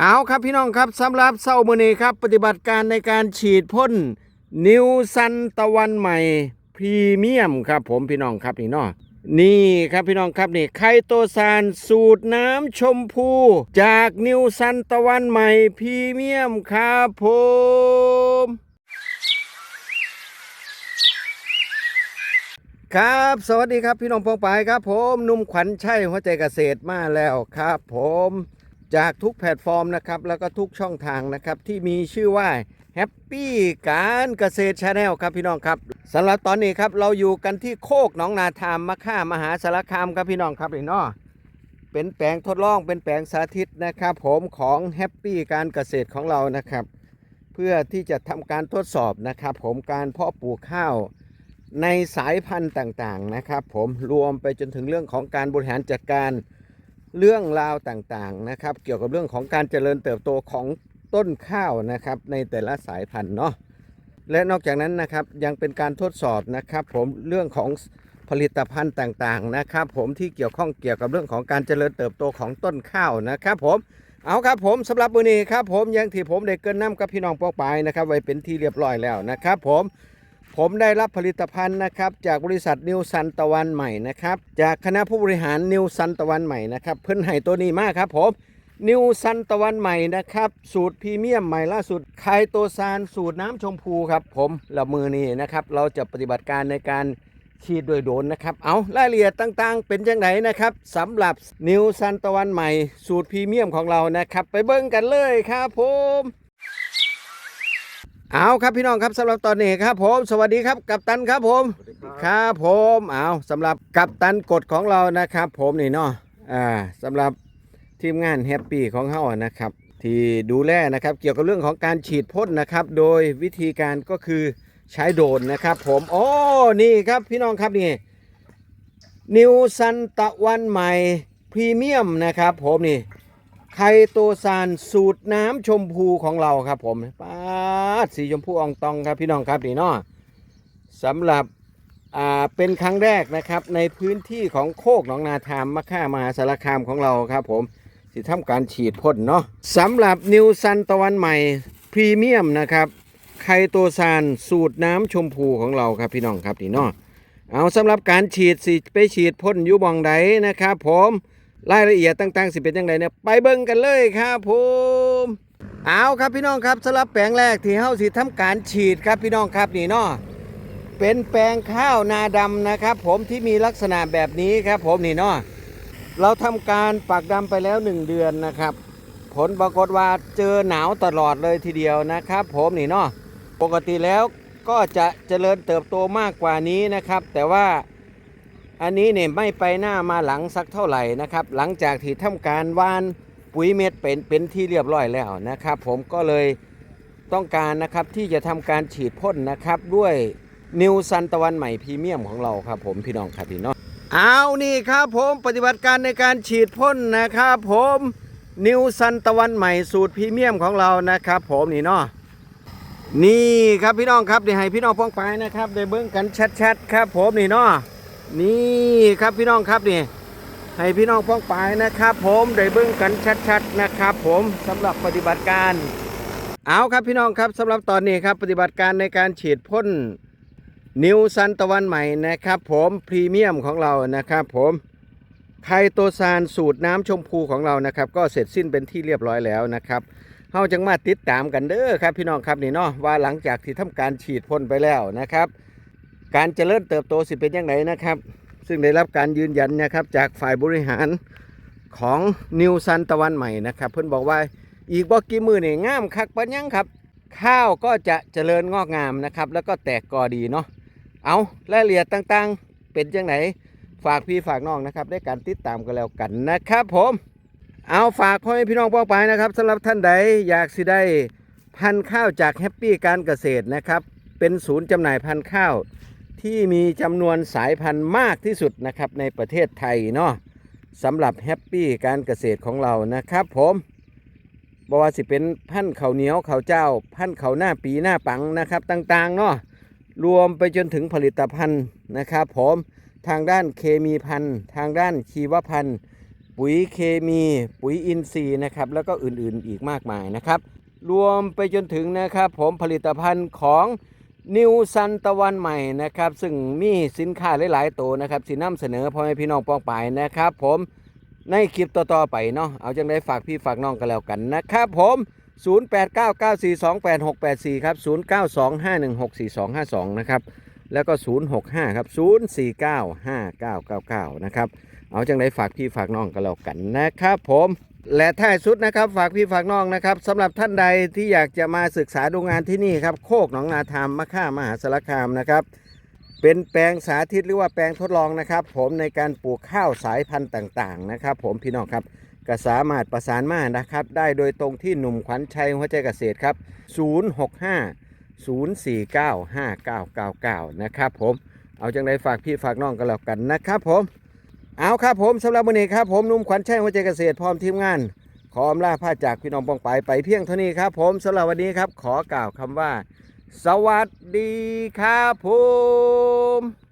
เอาครับพี่น้องครับสำหรับเศร้ามือนี้ครับ ปฏิบัติการในการฉีดพ่นนิวซันตะวันใหม่พรีเมียมครับผมพี่น้องครับนี่เนาะนี่ครับพี่น้องครับนี่ไคโตซานสูตรน้ำชมพู จากนิวซันตะวันใหม่พรีเมียมครับผมครับ สวัสดีครับพี่น้องปองปายครับ ผมนุ่มขวัญชัยหัวใจเกษตรมาแล้วครับผม จากทุกแพลตฟอร์มนะครับ แล้วก็ทุกช่องทางนะครับ ที่มีชื่อว่าแฮปปี้การเกษตรชาแนลครับพี่น้องครับสำหรับตอนนี้ครับเราอยู่กันที่โคกหนองนาทามมะค่ามหาสารคามครับพี่น้องครับพี่น้องเป็นแปลงทดลองเป็นแปลงสาธิตนะครับผมของแฮปปี้การเกษตรของเรานะครับ เพื่อที่จะทำการทดสอบนะครับผมการเพาะปลูกข้าวในสายพันธุ์ต่างๆนะครับ ผมรวมไปจนถึงเรื่องของการบริหารจัดการ เรื่องราวต่างๆนะครับ เกี่ยวกับเรื่องของการเจริญเติบโตของต้นข้าวนะครับ ในแต่ละสายพันธุ์เนาะและนอกจากนั้นนะครับยังเป็นการทดสอบนะครับ ผมเรื่องของผลิตภัณฑ์ต่างๆนะครับ ผมที่เกี่ยวข้องเกี่ยวกับเรื่องของการเจริญเติบโตของต้นข้าวนะครับผมเอาครับผมสำหรับมือนี้ครับผมยังที่ผมได้เกินน้ำกับพี่น้องปองปนะครับ ไว้เป็นที่เรียบร้อยแล้วนะครับ ผม ผมได้รับผลิตภัณฑ์นะครับจากบริษัทนิวซันตะวันใหม่นะครับจากคณะผู้บริหารนิวซันตะวันใหม่นะครับเพิ่นให้ตัวนี้มากครับผมนิวซันตะวันใหม่นะครับสูตรพรีเมียมใหม่ล่าสุดไคโตซานสูตรน้ำชมพูครับผมละมือนี้นะครับเราจะปฏิบัติการในการฉีดโดยโดนนะครับ เอารายละเอียดต่างๆ เป็นยังไงนะครับสำหรับนิวซันตะวันใหม่ สูตรพรีเมียมของเรานะครับ ไปเบิ่งกันเลยครับผม เอาครับพี่น้องครับสำหรับตอนนี้ครับผมสวัสดีครับกัปตันครับผมครับผมเอาสำหรับกัปตันกฎของเรานะครับ ผมนี่เนาะอ่าสำหรับทีมงานแฮปปี้ของเขานะครับ ที่ดูแลนะครับเกี่ยวกับเรื่องของการฉีดพ่นนะครับ โดยวิธีการก็คือใช้โดรนนะครับผมโอ้นี่ครับพี่น้องครับนี่นิวซันตะวันใหม่พรีเมียมนะครับผมนี่ ไคโตซานสูตรน้ำชมพูของเราครับผมป้าสีชมพูอองตองครับพี่น้องครับนี่เนาะสำหรับอ่าเป็นครั้งแรกนะครับในพื้นที่ของโคกหนองนาทามมะค่ามหาสารคามของเราครับผมที่ทำการฉีดพ่นเนาะสำหรับนิวซันตะวันใหม่พรีเมียมนะครับไคโตซานสูตรน้ำชมพูของเราครับพี่น้องครับนี่เนาะเอาสำหรับการฉีดสิไปฉีดพ่นยูบองใดนะครับผม รายละเอียดต่างๆสิเป็นยังไงเนี่ยไปเบิ่งกันเลยครับผมเอาครับพี่น้องครับสำหรับแปลงแรกที่เฮาสิทำการฉีดครับพี่น้องครับนี่เนาะเป็นแปลงข้าวนาดำนะครับ ผมที่มีลักษณะแบบนี้ครับ ผมนี่เนาะเราทำการปักดำไปแล้ว 1 เดือนนะครับ ผลปรากฏว่าเจอหนาวตลอดเลยทีเดียวนะครับ ผมนี่เนาะปกติแล้วก็จะเจริญเติบโตมากกว่านี้นะครับ แต่ว่า อันนี้เนี่ยไม่ไปหน้ามาหลังสักเท่าไหร่นะครับ หลังจากที่ทำการวานปุ๋ยเม็ดเป็นเป็นที่เรียบร้อยแล้วนะครับ ผมก็เลยต้องการนะครับที่จะทำการฉีดพ่นนะครับด้วยนิวซันตะวันใหม่พรีเมียมของเราครับผมพี่น้องครับพี่น้องเอานี่ครับผมปฏิบัติการในการฉีดพ่นนะครับผมนิวซันตะวันใหม่สูตรพรีเมียมของเรานะครับ ผมนี่เนาะนี่ครับพี่น้องครับเดี๋ยวให้พี่น้องพ้องไปนะครับได้เบิ้งกันชัดๆครับผมนี่เนาะ นี่ครับพี่น้องครับนี่ให้พี่น้องพ้องไปนะครับ ผมได้เบิ่งกันชัดๆนะครับ ผมสำหรับปฏิบัติการเอาครับพี่น้องครับสำหรับตอนนี้ครับปฏิบัติการในการฉีดพ่นนิวซันตะวันใหม่นะครับ ผมพรีเมียมของเรานะครับผมไคโตซานสูตรน้ำชมพูของเรานะครับ ก็เสร็จสิ้นเป็นที่เรียบร้อยแล้วนะครับเฮาจังมาติดตามกันเด้อครับพี่น้องครับนี่เนาะว่าหลังจากที่ทำการฉีดพ่นไปแล้วนะครับ การเจริญเติบโตสิเป็นอยังไงนะครับ ซึ่งได้รับการยืนยันนะครับจากฝ่ายบริหารของนิวซันตะวันใหม่นะครับ เพิ่อนบอกว่าอีกบ่กี่มือนี่ยงามคักปัญญังครับ ข้าวก็จะเจริญงอกงามนะครับ แล้วก็แตกกอดีเนาะเอารายละเอียดต่างๆ เป็นจังไหนฝากพี่ฝากน้องนะครับได้การติดตามกันแล้วกันนะครับผมเอาฝากพ่อแม่พี่น้องพ่อไปนะครับสำหรับท่านใดอยากสิได้พันธุ์ข้าวจากแฮปปี้การเกษตรนะครับ เป็นศูนย์จำหน่ายพันธุ์ข้าว ที่มีจำนวนสายพันธุ์มากที่สุดนะครับในประเทศไทยเนาะสำหรับแฮปปี้การเกษตรของเรานะครับผมบอกว่าสิเป็นพันธุ์ข้าวเหนียวข้าวเจ้า พันธุ์ข้าวหน้าปีหน้าปังนะครับต่างๆเนาะรวมไปจนถึงผลิตภัณฑ์นะครับผมทางด้านเคมีพันธุ์ ทางด้านชีวพันธุ์ ปุ๋ยเคมี ปุ๋ยอินทรีย์นะครับแล้วก็อื่นๆอีกมากมายนะครับ รวมไปจนถึงนะครับผมผลิตภัณฑ์ของ นิวซันตะวันใหม่นะครับ ซึ่งมีสินค้าหลายๆตัวนะครับสินำเสนอพ่อแม่พี่น้องป้องปายนะครับ ผมในคลิปต่อๆไปเนาะเอาจังได้ฝากพี่ฝากน้องกันแล้วกันนะครับผม 0899428684 ครับ 0925164252 นะครับ แล้วก็ 065 ครับ 0495999 นะครับ เอาจังได้ฝากพี่ฝากน้องกันแล้วกันนะครับผม และท้ายสุดนะครับฝากพี่ฝากน้องนะครับสำหรับท่านใดที่อยากจะมาศึกษาดูงานที่นี่ครับโคกหนองนาธรรมมะค่ามหาสารคามนะครับ เป็นแปลงสาธิตหรือว่าแปลงทดลองนะครับ ผมในการปลูกข้าวสายพันธุ์ต่างๆนะครับ ผมพี่น้องครับก็สามารถประสานมานะครับ ได้โดยตรงที่หนุ่มขวัญชัยหัวใจเกษตรครับ 065 049 5999 นะครับผมเอาจังไดฝากพี่ฝากน้องกันแล้วกันนะครับผม เอาครับผมสำหรับวันนี้ครับผมนุ่มขวัญชัยหัวใจเกษตรพร้อมทีมงาน ขออำลาผ้าจากพี่น้องปองไปไปเพียงเท่านี้ครับ ผมสำหรับวันนี้ครับ ขอกล่าวคำว่า สวัสดีครับผม